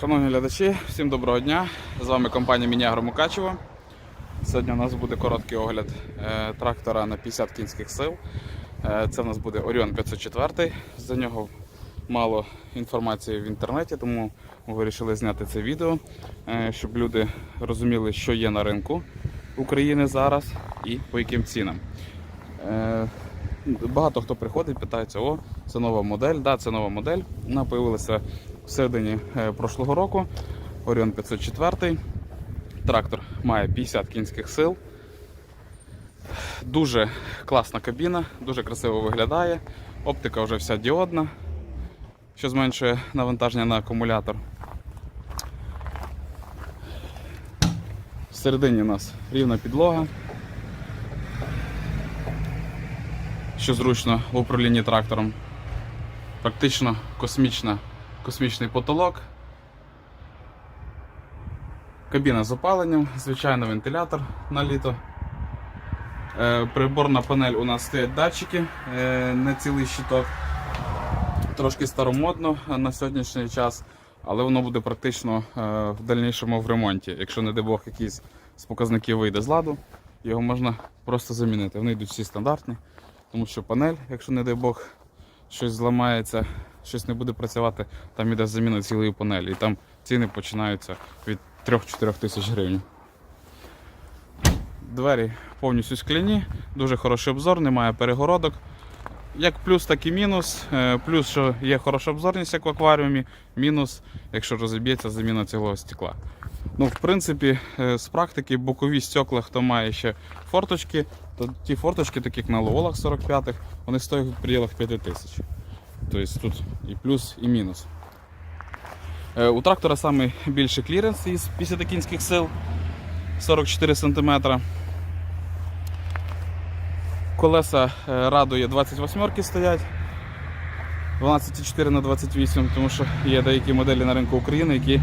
Шановні глядачі, всім доброго дня. З вами компанія Мініагро Мукачево. Сьогодні у нас буде короткий огляд е, трактора на 50 кінських сил. Е, Це у нас буде Orion 504. За нього мало інформації в інтернеті, тому ми вирішили зняти це відео, е, щоб люди розуміли, що є на ринку України зараз і по яким цінам. Багато хто приходить, питається, о, це нова модель. Да, це нова модель. Вона з'явилася в середині е, прошлого року. Orion 504. Трактор має 50 кінських сил. Дуже класна кабіна, дуже красиво виглядає. Оптика вже вся діодна, що зменшує навантаження на акумулятор. Всередині у нас рівна підлога. що зручно в управлінні трактором. Практично космічна, космічний потолок. Кабіна з опаленням, звичайно вентилятор на літо. Е, приборна панель у нас стоять датчики, е, не цілий щиток. Трошки старомодно на сьогоднішній час, але воно буде практично е, в дальнішому в ремонті. Якщо, не дай Бог, якийсь з показників вийде з ладу, його можна просто замінити. Вони йдуть всі стандартні. Тому що панель, якщо не дай Бог, щось зламається, щось не буде працювати, там іде заміна цілої панелі. І там ціни починаються від 3-4 тисяч гривень. Двері повністю скляні, дуже хороший обзор, немає перегородок. Як плюс, так і мінус. Е, Плюс, що є хороша обзорність, як в акваріумі, мінус, якщо розіб'ється заміна цілого стекла. Ну, в принципі, е, з практики бокові стекла, хто має ще форточки, то ті форточки, такі на ловолах 45-х, вони стоять в пределах 5 тисяч. Тобто тут і плюс, і мінус. Е, У трактора найбільший кліренс із 50 кінських сил 44 см. Колеса е, радує 28 стоять. 12,4 на 28, тому що є деякі моделі на ринку України, які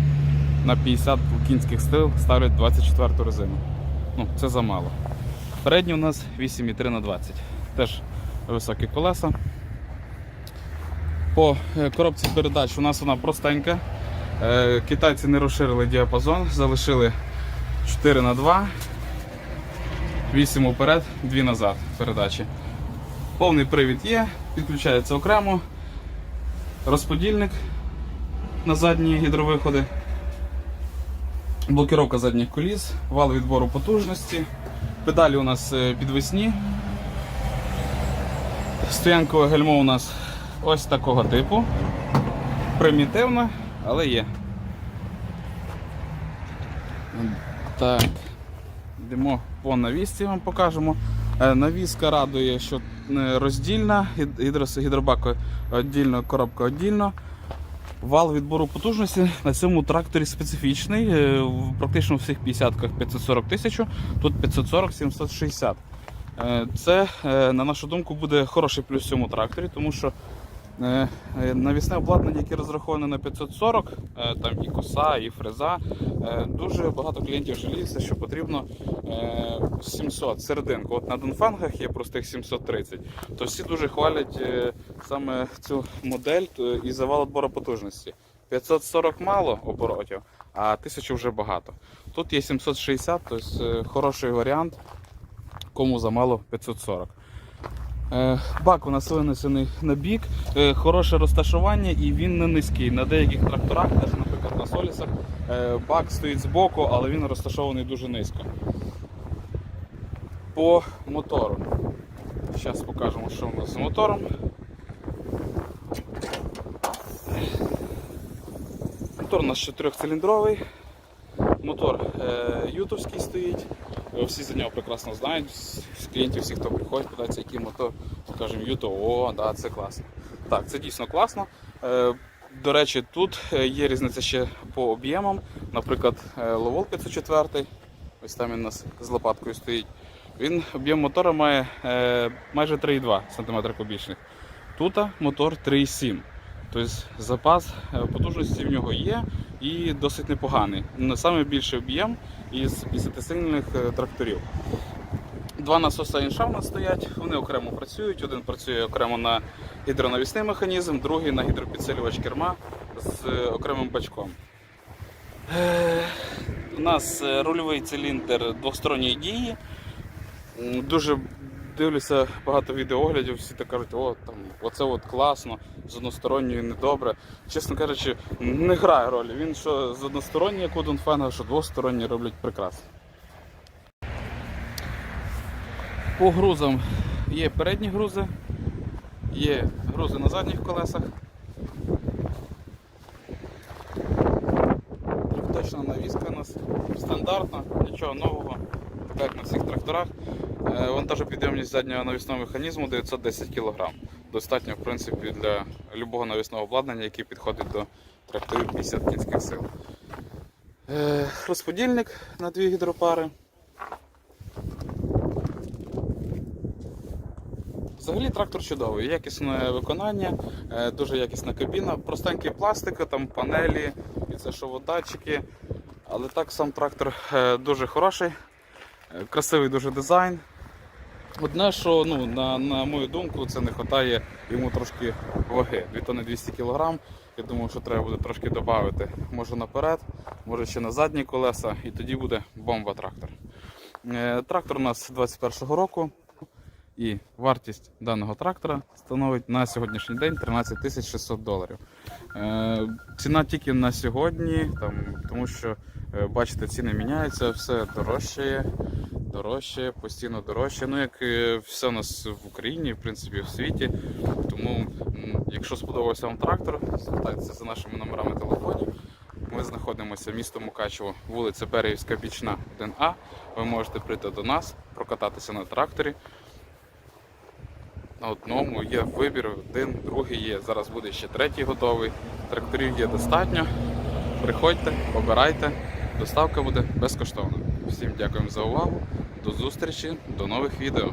на 50 кінських сил ставлять 24 резину. Ну, це замало. Передні у нас 8,3 на 20. Теж високі колеса. По е, коробці передач у нас вона простенька. Е, Китайці не розширили діапазон, залишили 4 на 2 8 уперед, 2 назад передачі. Повний привід є, підключається окремо. Розподільник на задні гідровиходи. Блокировка задніх коліс, вал відбору потужності. Педалі у нас е, підвесні. Стоянкове гальмо у нас ось такого типу. Примітивне, але є. Так. Йдемо по навісці, вам покажемо. Е, Навіска радує, що е, роздільна, гід- гідробак віддільно, коробка віддільно. Вал відбору потужності на цьому тракторі специфічний. В практично всіх 50-ках 540 тисяч, тут 540-760. Е, Це, е, на нашу думку, буде хороший плюс цьому тракторі, тому що е, е, навісне обладнання, яке розраховане на 540, е, там і коса, і фреза. е, Дуже багато клієнтів жаліються, що потрібно е, 700 серединку. От на Донфангах є простих 730. То всі дуже хвалять е, саме цю модель е, і завал відбору потужності. 540 мало оборотів, а 1000 вже багато. Тут є 760, тобто е, хороший варіант, кому замало 540. Е, Бак у нас винесений на бік, е, хороше розташування і він не низький. На деяких тракторах, наприклад, на Солісах, е, бак стоїть збоку, але він розташований дуже низько. По мотору. Зараз покажемо, що у нас з мотором. Мотор у нас чотирьохциліндровий. Мотор ютовський стоїть. Всі за нього прекрасно знають. Клієнтів, всі, хто приходить, питається, який мотор, кажемо Юто, о, да, це класно. Так, це дійсно класно. Е, до речі, тут е, є різниця ще по об'ємам. Наприклад, е, Ловол 504, ось там він у нас з лопаткою стоїть. Він об'єм мотора має майже 3,2 см кубічних. Тут мотор 3,7 Тобто запас потужності в нього є і досить непоганий. Найбільший об'єм із 50-сильних е, тракторів. Два насоса інша в нас стоять, вони окремо працюють. Один працює окремо на гідронавісний механізм, другий на гідропідсилювач керма з е, окремим бачком. Е, У нас е, рульовий циліндр двосторонньої дії. Дуже дивлюся багато відеооглядів, всі так кажуть, о, там, оце от класно, з односторонньою недобре. Чесно кажучи, не грає ролі. Він що з у Донфена, що двосторонні роблять прекрасно. По грузам є передні грузи, є грузи на задніх колесах. Трьохточна навіска у нас стандартна, нічого нового, як на всіх тракторах. Е, Вантажопідйомність заднього навісного механізму 910 кг. Достатньо, в принципі, для любого навісного обладнання, яке підходить до тракторів 50 кінських сил. Е, Розподільник на дві гідропари. Взагалі трактор чудовий, якісне виконання, е, дуже якісна кабіна, простенький пластик, там панелі, і це шоводатчики. Але так сам трактор е, дуже хороший, е, красивий дуже дизайн. Одне, що ну, на, на мою думку, це не вистачає йому трошки ваги. 2 тонни 200 кг. Я думаю, що треба буде трошки додати. Може наперед, може ще на задні колеса, і тоді буде бомба трактор. Трактор у нас 21-го року. І вартість даного трактора становить на сьогоднішній день 13 тисяч 600 доларів. Е, ціна тільки на сьогодні, там, тому що е, бачите, ціни міняються, все дорожчає, дорожчає, постійно дорожче. Ну, як е, все у нас в Україні, в принципі, в світі. Тому, якщо сподобався вам трактор, звертайтеся за нашими номерами телефонів. Ми знаходимося в місто Мукачево, вулиця Берегівська Бічна, 1А. Ви можете прийти до нас, прокататися на тракторі. На одному є вибір, один, другий є. Зараз буде ще третій готовий. Тракторів є достатньо. Приходьте, обирайте. Доставка буде безкоштовна. Всім дякуємо за увагу. До зустрічі, до нових відео.